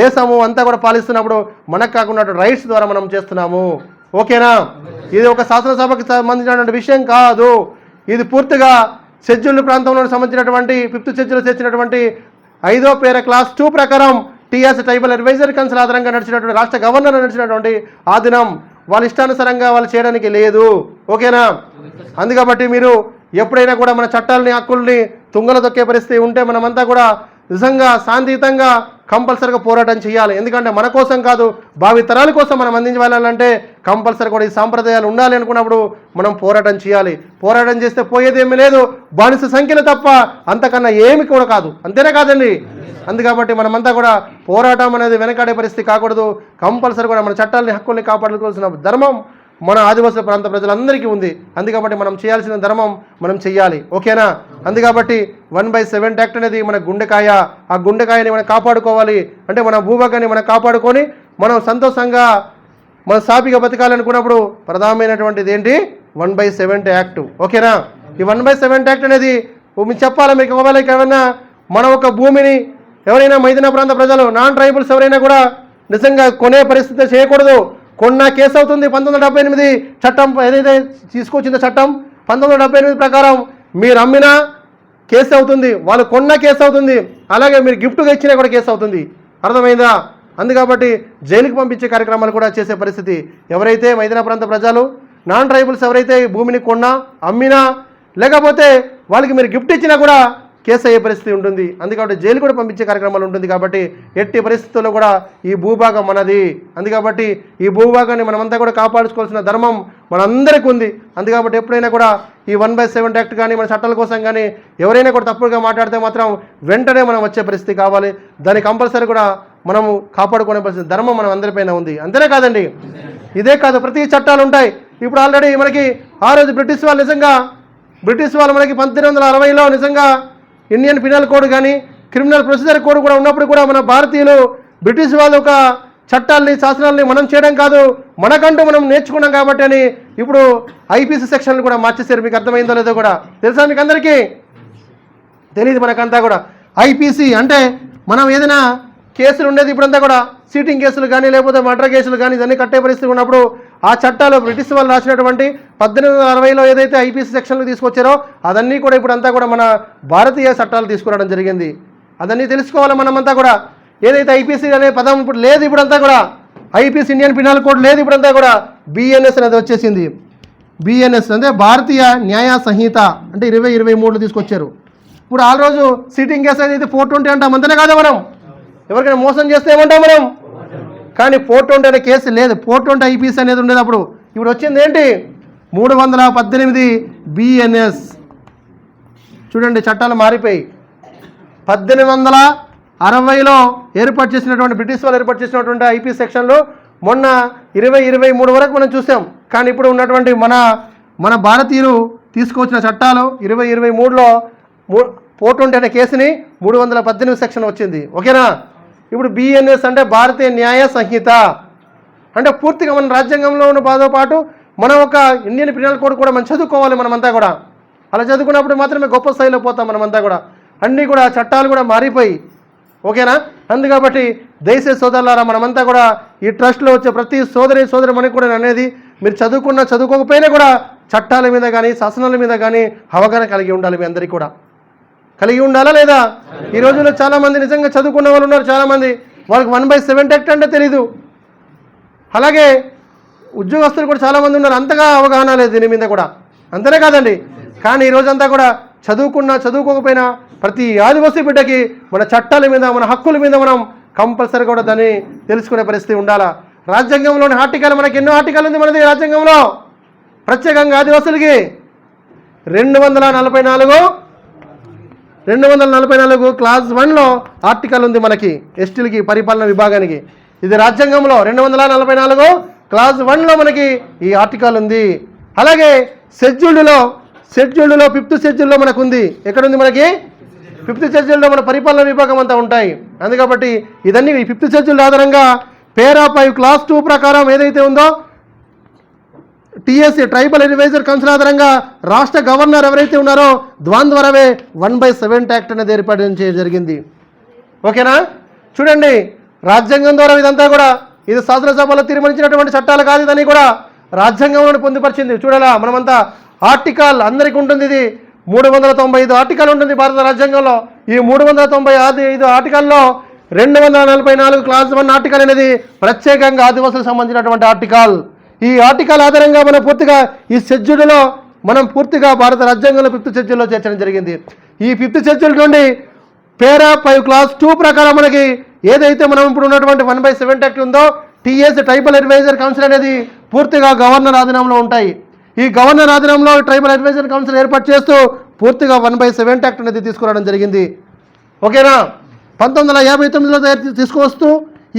దేశము అంతా కూడా పాలిస్తున్నప్పుడు మనకు కాకుండా రైట్స్ ద్వారా మనం చేస్తున్నాము. ఓకేనా? ఇది ఒక శాసనసభకు సంబంధించినటువంటి విషయం కాదు. ఇది పూర్తిగా షెడ్యూల్డ్ ప్రాంతంలో సంబంధించినటువంటి ఫిఫ్త్ షెడ్యూల్ చేసినటువంటి ఐదో పేర క్లాస్ టూ ప్రకారం టీఎస్ ట్రైబల్ అడ్వైజరీ కౌన్సిల్ ఆధారంగా నడిచినటువంటి రాష్ట్ర గవర్నర్ నడిచినటువంటి ఆ దినం వాళ్ళ ఇష్టానుసారంగా వాళ్ళు చేయడానికి లేదు. ఓకేనా? అందుకబట్టి మీరు ఎప్పుడైనా కూడా మన చట్టాలని హక్కుల్ని తుంగల తొక్కే పరిస్థితి ఉంటే మనమంతా కూడా నిజంగా శాంతియుతంగా కంపల్సరీగా పోరాటం చేయాలి. ఎందుకంటే మన కోసం కాదు భావితరాల కోసం మనం అందించాలంటే కంపల్సరీ కూడా ఈ సాంప్రదాయాలు ఉండాలి అనుకున్నప్పుడు మనం పోరాటం చేయాలి. పోరాటం చేస్తే పోయేది ఏమీ లేదు బానిస సంఖ్యలు తప్ప అంతకన్నా ఏమి కూడా కాదు. అంతేనే కాదండి? అందుకబట్టి మనమంతా కూడా పోరాటం అనేది వెనకాడే పరిస్థితి కాకూడదు. కంపల్సరీ కూడా మన చట్టాలని హక్కుల్ని కాపాడుకోవాల్సిన ధర్మం మన ఆదివాసుల ప్రాంత ప్రజలందరికీ ఉంది. అందుకబట్టి మనం చేయాల్సిన ధర్మం మనం చెయ్యాలి. ఓకేనా? అందుకబట్టి వన్ బై సెవెన్ యాక్ట్ అనేది మన గుండెకాయ. ఆ గుండెకాయని మనం కాపాడుకోవాలి. అంటే మన భూభాగాన్ని మనం కాపాడుకొని మనం సంతోషంగా మనం సాపిగా బతకాలనుకున్నప్పుడు ప్రధానమైనటువంటిది ఏంటి? One by seventy act. ఓకేనా? ఈ వన్ బై సెవెంట్ యాక్ట్ అనేది మీకు చెప్పాలా మీకు ఒకవేళ ఏమైనా మన ఒక భూమిని ఎవరైనా మైదాన ప్రాంత ప్రజలు నాన్ ట్రైబల్స్ ఎవరైనా కూడా నిజంగా కొనే పరిస్థితి చేయకూడదు. కొన్న కేసు అవుతుంది పంతొమ్మిది వందల డెబ్బై ఎనిమిది చట్టం ఏదైతే తీసుకొచ్చిందో చట్టం పంతొమ్మిది వందల డెబ్బై ఎనిమిది ప్రకారం మీరు అమ్మినా కేసు అవుతుంది వాళ్ళు కొన్న కేసు అవుతుంది అలాగే మీరు గిఫ్ట్గా ఇచ్చినా కూడా కేసు అవుతుంది. అర్థమైందా? అందుకబట్టి జైలుకి పంపించే కార్యక్రమాలు కూడా చేసే పరిస్థితి ఎవరైతే మైదాన ప్రాంత ప్రజలు నాన్ ట్రైబల్స్ ఎవరైతే ఈ భూమిని కొన్నా అమ్మినా లేకపోతే వాళ్ళకి మీరు గిఫ్ట్ ఇచ్చినా కూడా కేసు అయ్యే పరిస్థితి ఉంటుంది. అందుకబట్టి జైలు కూడా పంపించే కార్యక్రమాలు ఉంటుంది కాబట్టి ఎట్టి పరిస్థితుల్లో కూడా ఈ భూభాగం మనది. అందుకబట్టి ఈ భూభాగాన్ని మనమంతా కూడా కాపాడుకోవాల్సిన ధర్మం మనందరికీ ఉంది. అందుకబట్టి ఎప్పుడైనా కూడా ఈ వన్ బై సెవెన్ యాక్ట్ కానీ మన చట్టాల కోసం కానీ ఎవరైనా కూడా తప్పుడుగా మాట్లాడితే మాత్రం వెంటనే మనం వచ్చే పరిస్థితి కావాలి. దాన్ని కంపల్సరీ కూడా మనము కాపాడుకునే పరిస్థితి ధర్మం మనం అందరిపైన ఉంది. అంతేనే కాదండి? ఇదే కాదు ప్రతి చట్టాలు ఉంటాయి. ఇప్పుడు ఆల్రెడీ మనకి ఆ రోజు బ్రిటిష్ వాళ్ళు నిజంగా బ్రిటిష్ వాళ్ళు మనకి పంతొమ్మిది వందల అరవైలో నిజంగా ఇండియన్ పినల్ కోడ్ కానీ క్రిమినల్ ప్రొసీజర్ కోడ్ కూడా ఉన్నప్పుడు కూడా మన భారతీయులు బ్రిటిష్ వాళ్ళు ఒక చట్టాలని శాసనాలని మనం చేయడం కాదు మనకంటూ మనం నేర్చుకున్నాం కాబట్టి అని ఇప్పుడు ఐపీసీ సెక్షన్లు కూడా మార్చేశారు. మీకు అర్థమైందో లేదో కూడా తెలుసా మీకు అందరికీ? తెలియదు మనకంతా కూడా. ఐపీసీ అంటే మనం ఏదైనా కేసులు ఉండేది ఇప్పుడంతా కూడా సీటింగ్ కేసులు కానీ లేకపోతే మర్డర్ కేసులు కానీ ఇవన్నీ కట్టే పరిస్థితి ఉన్నప్పుడు ఆ చట్టాలు బ్రిటిష్ వాళ్ళు రాసినటువంటి పద్దెనిమిది వందల అరవైలో ఏదైతే ఐపీసీ సెక్షన్లు తీసుకొచ్చారో అదన్నీ కూడా ఇప్పుడంతా కూడా మన భారతీయ చట్టాలు తీసుకురావడం జరిగింది. అదన్నీ తెలుసుకోవాలి మనమంతా కూడా. ఏదైతే ఐపీసీ అనే పదం ఇప్పుడు లేదు ఇప్పుడంతా కూడా ఐపీసీ ఇండియన్ పినాల్ కోడ్ లేదు ఇప్పుడంతా కూడా బిఎన్ఎస్ అనేది వచ్చేసింది. బిఎన్ఎస్ అంటే భారతీయ న్యాయ సంహిత అంటే ఇరవై ఇరవై మూడులో తీసుకొచ్చారు. ఇప్పుడు ఆ రోజు సీటింగ్ కేసు అనేది ఫోర్ ట్వంటీ అంటాం అంతనే కాదా మనం? ఎవరికైనా మోసం చేస్తే ఏమంటాం మనం? కానీ ఫోర్ ట్వంటీ అనే కేసు లేదు. ఫోర్ ట్వంటీ ఐపీఎస్ అనేది ఉండేది అప్పుడు. ఇప్పుడు వచ్చింది ఏంటి? మూడు వందల పద్దెనిమిది బిఎన్ఎస్ చూడండి చట్టాలు మారిపోయి. పద్దెనిమిది వందల అరవైలో ఏర్పాటు చేసినటువంటి బ్రిటిష్ వాళ్ళు ఏర్పాటు చేసినటువంటి ఐపీ సెక్షన్లు మొన్న ఇరవై ఇరవై మూడు వరకు మనం చూసాం. కానీ ఇప్పుడు ఉన్నటువంటి మన మన భారతీయులు తీసుకొచ్చిన చట్టాలు ఇరవై ఇరవై మూడులో మూ ఫోర్ ట్వంటీ అనే కేసుని మూడు వందల పద్దెనిమిది సెక్షన్ వచ్చింది. ఓకేనా? ఇప్పుడు బిఎన్ఎస్ అంటే భారతీయ న్యాయ సంహిత. అంటే పూర్తిగా మన రాజ్యాంగంలో ఉన్న బాధతో పాటు మనం ఒక ఇండియన్ పినల్ కోడ్ కూడా మనం చదువుకోవాలి మనమంతా కూడా. అలా చదువుకున్నప్పుడు మాత్రమే గొప్ప స్థాయిలో పోతాం మనమంతా కూడా. అన్నీ కూడా చట్టాలు కూడా మారిపోయి. ఓకేనా? అందు కాబట్టి దేశ సోదరులారా మనమంతా కూడా ఈ ట్రస్ట్లో వచ్చే ప్రతి సోదరి సోదరి మనకి కూడా అనేది మీరు చదువుకున్నా చదువుకోకపోయినా కూడా చట్టాల మీద కానీ శాసనాల మీద కానీ అవగాహన కలిగి ఉండాలి మీ అందరికీ కూడా. కలిగి ఉండాలా లేదా? ఈ రోజుల్లో చాలామంది నిజంగా చదువుకున్న వాళ్ళు ఉన్నారు చాలామంది. వాళ్ళకి వన్ బై సెవెన్ టెక్ట్ అంటే తెలీదు. అలాగే ఉద్యోగస్తులు కూడా చాలామంది ఉన్నారు అంతగా అవగాహన లేదు దీని మీద కూడా. అంతనే కాదండి. కానీ ఈ రోజంతా కూడా చదువుకున్నా చదువుకోకపోయినా ప్రతి ఆదివాసీ బిడ్డకి మన చట్టాల మీద మన హక్కుల మీద మనం కంపల్సరీ కూడా దాన్ని తెలుసుకునే పరిస్థితి ఉండాలా? రాజ్యాంగంలోని ఆర్టికల్ మనకి ఎన్నో ఆర్టికల్ ఉంది మనది రాజ్యాంగంలో. ప్రత్యేకంగా ఆదివాసులకి రెండు వందల నలభై నాలుగు రెండు వందల నలభై నాలుగు క్లాస్ వన్లో ఆర్టికల్ ఉంది మనకి ఎస్టీలకి పరిపాలన విభాగానికి. ఇది రాజ్యాంగంలో రెండు వందల నలభై నాలుగు క్లాస్ వన్లో మనకి ఈ ఆర్టికల్ ఉంది. అలాగే షెడ్యూల్డ్లో షెడ్యూల్డ్లో ఫిఫ్త్ షెడ్యూల్లో మనకు ఉంది ఎక్కడుంది మనకి? ఫిఫ్త్ షెడ్యూల్లో మన పరిపాలన విభాగం అంతా ఉంటాయి. అందుకబట్టి ఇదన్నీ ఈ ఫిఫ్త్ షెడ్యూల్ ఆధారంగా పేరా ఫైవ్ క్లాస్ టూ ప్రకారం ఏదైతే ఉందో టీఎస్సీ ట్రైబల్ అడ్వైజర్ కౌన్సిల్ ఆధారంగా రాష్ట్ర గవర్నర్ ఎవరైతే ఉన్నారో ద్వాంద్వరవే వన్ బై సెవెన్ యాక్ట్ అనేది ఏర్పాటు చేయడం జరిగింది. ఓకేనా? చూడండి రాజ్యాంగం ద్వారా ఇదంతా కూడా ఇది శాసనసభలో తీర్మానించినటువంటి చట్టాలు కాదు ఇదని కూడా రాజ్యాంగంలో పొందుపరిచింది. చూడాలా మనమంతా ఆర్టికల్ అందరికీ ఉంటుంది ఇది. మూడు వందల తొంభై ఐదు ఆర్టికల్ ఉంటుంది భారత రాజ్యాంగంలో. ఈ మూడు వందల తొంభై ఆది ఐదు ఆర్టికల్లో రెండు వందల నలభై నాలుగు క్లాస్ వన్ ఆర్టికల్ అనేది ప్రత్యేకంగా ఆదివాసులకు సంబంధించినటువంటి ఆర్టికల్. ఈ ఆర్టికల్ ఆధారంగా మనం పూర్తిగా ఈ షెడ్యూల్లో మనం పూర్తిగా భారత రాజ్యాంగంలో ఫిఫ్త్ షెడ్యూల్లో చేర్చడం జరిగింది. ఈ ఫిఫ్త్ షెడ్యూల్ నుండి పేరా ఫైవ్ క్లాస్ టూ ప్రకారం మనకి ఏదైతే మనం ఇప్పుడు ఉన్నటువంటి వన్ బై సెవెన్ యాక్ట్ ఉందో టీఎస్ ట్రైబల్ అడ్వైజర్ కౌన్సిల్ అనేది పూర్తిగా గవర్నర్ ఆధీనంలో ఉంటాయి. ఈ గవర్నర్ ఆధీనంలో ట్రైబల్ అడ్వైజర్ కౌన్సిల్ ఏర్పాటు చేస్తూ పూర్తిగా వన్ బై సెవెన్ యాక్ట్ అనేది తీసుకురావడం జరిగింది. ఓకేనా? పంతొమ్మిది వందల యాభై తొమ్మిదిలో తయారు తీసుకువస్తూ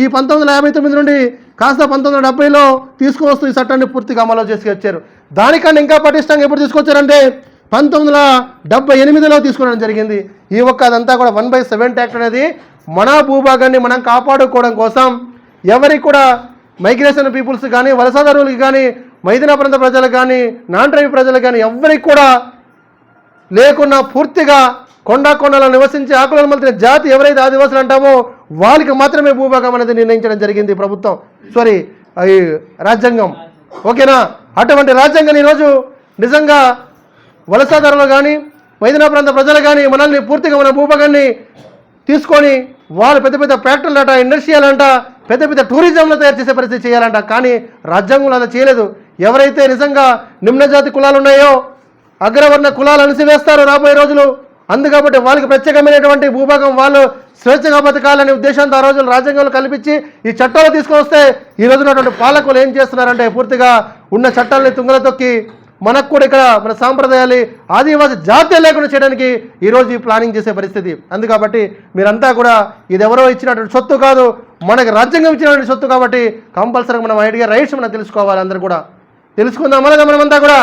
ఈ పంతొమ్మిది వందల యాభై తొమ్మిది నుండి కాస్త పంతొమ్మిది వందల డెబ్బైలో తీసుకువస్తూ ఈ చట్టాన్ని పూర్తిగా అమలు చేసి వచ్చారు. దానికన్నా ఇంకా పటిష్టంగా ఎప్పుడు తీసుకొచ్చారంటే పంతొమ్మిది వందల డెబ్బై ఎనిమిదిలో తీసుకోవడం జరిగింది. ఈ ఒక్క అదంతా కూడా వన్ బై సెవెన్ యాక్ట్ అనేది మన భూభాగాన్ని మనం కాపాడుకోవడం కోసం ఎవరికి కూడా మైగ్రేషన్ పీపుల్స్ కానీ వలసదారులకి కానీ మైదిన ప్రాంత ప్రజలకు కానీ నాన్ ట్రైబ్ ప్రజలకు కానీ ఎవరికి కూడా లేకున్నా పూర్తిగా కొండ కొండలో నివసించి ఆకులను మలిచిన జాతి ఎవరైతే ఆదివాసులు అంటామో వాళ్ళకి మాత్రమే భూభాగం అనేది నిర్ణయించడం జరిగింది ప్రభుత్వం. సారీ ఈ రాజ్యాంగం. ఓకేనా? అటువంటి రాజ్యాంగం ఈరోజు నిజంగా వలసదారులు కానీ మైదాన ప్రాంత ప్రజలు కానీ మనల్ని పూర్తిగా మన భూభాగాన్ని తీసుకొని వాళ్ళు పెద్ద పెద్ద ఫ్యాక్టరీలు అంట ఇండస్ట్రియల్ అంట పెద్ద పెద్ద టూరిజంలో తయారు చేసే పరిస్థితి చేయాలంట. కానీ రాజ్యాంగంలో అలా చేయలేదు. ఎవరైతే నిజంగా నిమ్న జాతి కులాలు ఉన్నాయో అగ్రవర్ణ కులాలు అణిసివేస్తారు రాబోయే రోజులు అందుకబట్టి వాళ్ళకి ప్రత్యేకమైనటువంటి భూభాగం వాళ్ళు స్వేచ్ఛగా బతకాలనే ఉద్దేశంతో ఆ రోజులు రాజ్యాంగంలో కల్పించి ఈ చట్టాలు తీసుకొస్తే ఈ రోజు ఉన్నటువంటి పాలకులు ఏం చేస్తున్నారంటే పూర్తిగా ఉన్న చట్టాలని తుంగల తొక్కి మనకు కూడా ఇక్కడ మన సాంప్రదాయాలు ఆదివాసి జాతీయ లేకుండా చేయడానికి ఈరోజు ఈ ప్లానింగ్ చేసే పరిస్థితి. అందుకబట్టి మీరంతా కూడా ఇది ఎవరో ఇచ్చినటువంటి సొత్తు కాదు మనకు రాజ్యాంగం ఇచ్చినటువంటి సొత్తు కాబట్టి కంపల్సరీగా మనం ఐడిగా రైట్స్ మనం తెలుసుకోవాలి అందరూ కూడా. తెలుసుకుందాం అలాగే మనమంతా కూడా.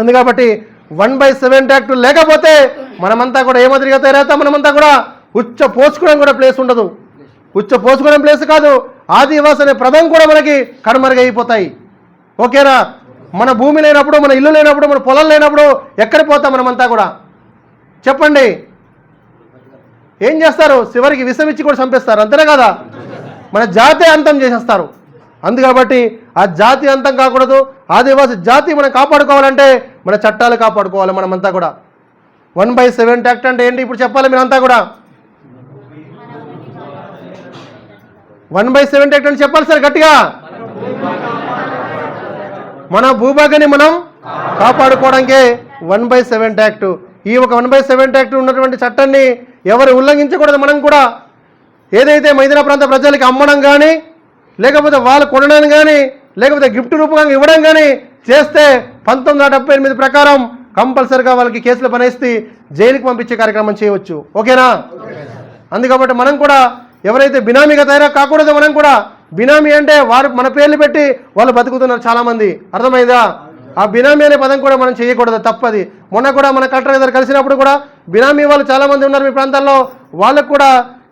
అందుకబట్టి వన్ బై సెవెన్ యాక్ట్ లేకపోతే మనమంతా కూడా ఏ మాదిరిగా తయారవుతాం? మనమంతా కూడా ఉచ్చ పోసుకోవడం కూడా ప్లేస్ ఉండదు. ఉచ్చ పోసుకోవడం ప్లేస్ కాదు. ఆదివాసి అనే పదం కూడా మనకి కనుమరుగైపోతాయి ఓకేనా? మన భూమి లేనప్పుడు మన ఇల్లు లేనప్పుడు మన పొలం లేనప్పుడు ఎక్కడ పోతాం మనమంతా కూడా? చెప్పండి. ఏం చేస్తారు? చివరికి విషం ఇచ్చి కూడా చంపేస్తారు. అంతేనా కదా? మన జాతే అంతం చేసేస్తారు. అందుకాబట్టి ఆ జాతి అంతం కాకూడదు ఆదివాసి జాతి మనం కాపాడుకోవాలంటే మన చట్టాలు కాపాడుకోవాలి మనమంతా కూడా. వన్ బై సెవెన్ యాక్ట్ అంటే ఏంటి ఇప్పుడు చెప్పాలి మీరంతా కూడా? వన్ బై సెవెన్ యాక్ట్ అని చెప్పాలి సార్ గట్టిగా? మన భూభాగాన్ని మనం కాపాడుకోవడానికే వన్ బై సెవెన్ యాక్ట్ ఈ ఒక వన్ బై సెవెన్ యాక్ట్ ఉన్నటువంటి చట్టాన్ని ఎవరు ఉల్లంఘించకూడదు మనం కూడా. ఏదైతే మైదాన ప్రాంత ప్రజలకి అమ్మడం కానీ లేకపోతే వాళ్ళు కొనడం కానీ లేకపోతే గిఫ్ట్ రూపంగా ఇవ్వడం కానీ చేస్తే పంతొమ్మిది వందల డెబ్బై ఎనిమిది ప్రకారం కంపల్సరిగా వాళ్ళకి కేసులు పనేసి జైలుకి పంపించే కార్యక్రమం చేయవచ్చు. ఓకేనా? అందుకబట్టి మనం కూడా ఎవరైతే బినామీగా తయారా కాకూడదు మనం కూడా బినామీ అంటే వారు మన పేర్లు పెట్టి వాళ్ళు బతుకుతున్నారు చాలామంది. అర్థమైందా? ఆ బినామీ అనే పదం కూడా మనం చేయకూడదు తప్పది. మొన్న కూడా మన కలెక్టర్ గారు కలిసినప్పుడు కూడా బినామీ వాళ్ళు చాలామంది ఉన్నారు మీ ప్రాంతాల్లో వాళ్ళకు కూడా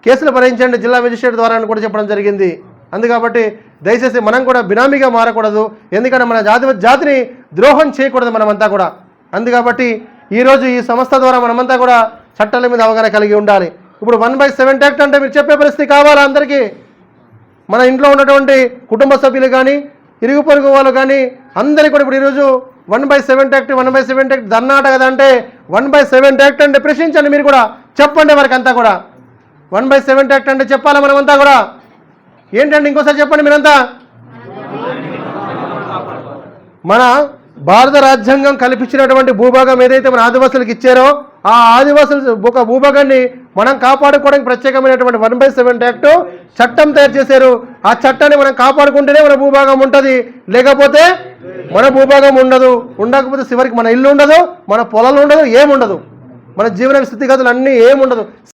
కేసులు భరించండి జిల్లా మెజిస్ట్రేట్ ద్వారా అని కూడా చెప్పడం జరిగింది. అందుకబట్టి దయచేసి మనం కూడా బినామీగా మారకూడదు. ఎందుకంటే మన జాతి జాతిని ద్రోహం చేయకూడదు మనమంతా కూడా. అందుకబట్టి ఈరోజు ఈ సంస్థ ద్వారా మనమంతా కూడా చట్టాల మీద అవగాహన కలిగి ఉండాలి. ఇప్పుడు వన్ బై సెవెన్ యాక్ట్ అంటే మీరు చెప్పే పరిస్థితి కావాలా అందరికీ? మన ఇంట్లో ఉన్నటువంటి కుటుంబ సభ్యులు కానీ ఇరుగు పొరుగు వాళ్ళు కానీ అందరికీ కూడా ఇప్పుడు ఈరోజు one by seven act one by seven act దన్నాట కదా అంటే వన్ బై సెవెన్ యాక్ట్ అంటే ప్రశ్నించండి మీరు కూడా. చెప్పండి వారికి అంతా కూడా. వన్ బై సెవెన్ యాక్ట్ అంటే చెప్పాలా మనమంతా కూడా? ఏంటంటే ఇంకోసారి చెప్పండి మీరంతా? మన భారత రాజ్యాంగం కల్పించినటువంటి భూభాగం ఏదైతే మన ఆదివాసులకు ఇచ్చారో ఆ ఆదివాసుల ఒక భూభాగాన్ని మనం కాపాడుకోవడానికి ప్రత్యేకమైనటువంటి వన్ బై సెవెన్ యాక్ట్ చట్టం తయారు చేశారు. ఆ చట్టాన్ని మనం కాపాడుకుంటేనే మన భూభాగం ఉంటుంది. లేకపోతే మన భూభాగం ఉండదు. ఉండకపోతే చివరికి మన ఇల్లు ఉండదు మన పొలాలు ఉండదు ఏముండదు. మన జీవన స్థితిగతులు అన్నీ ఏముండదు.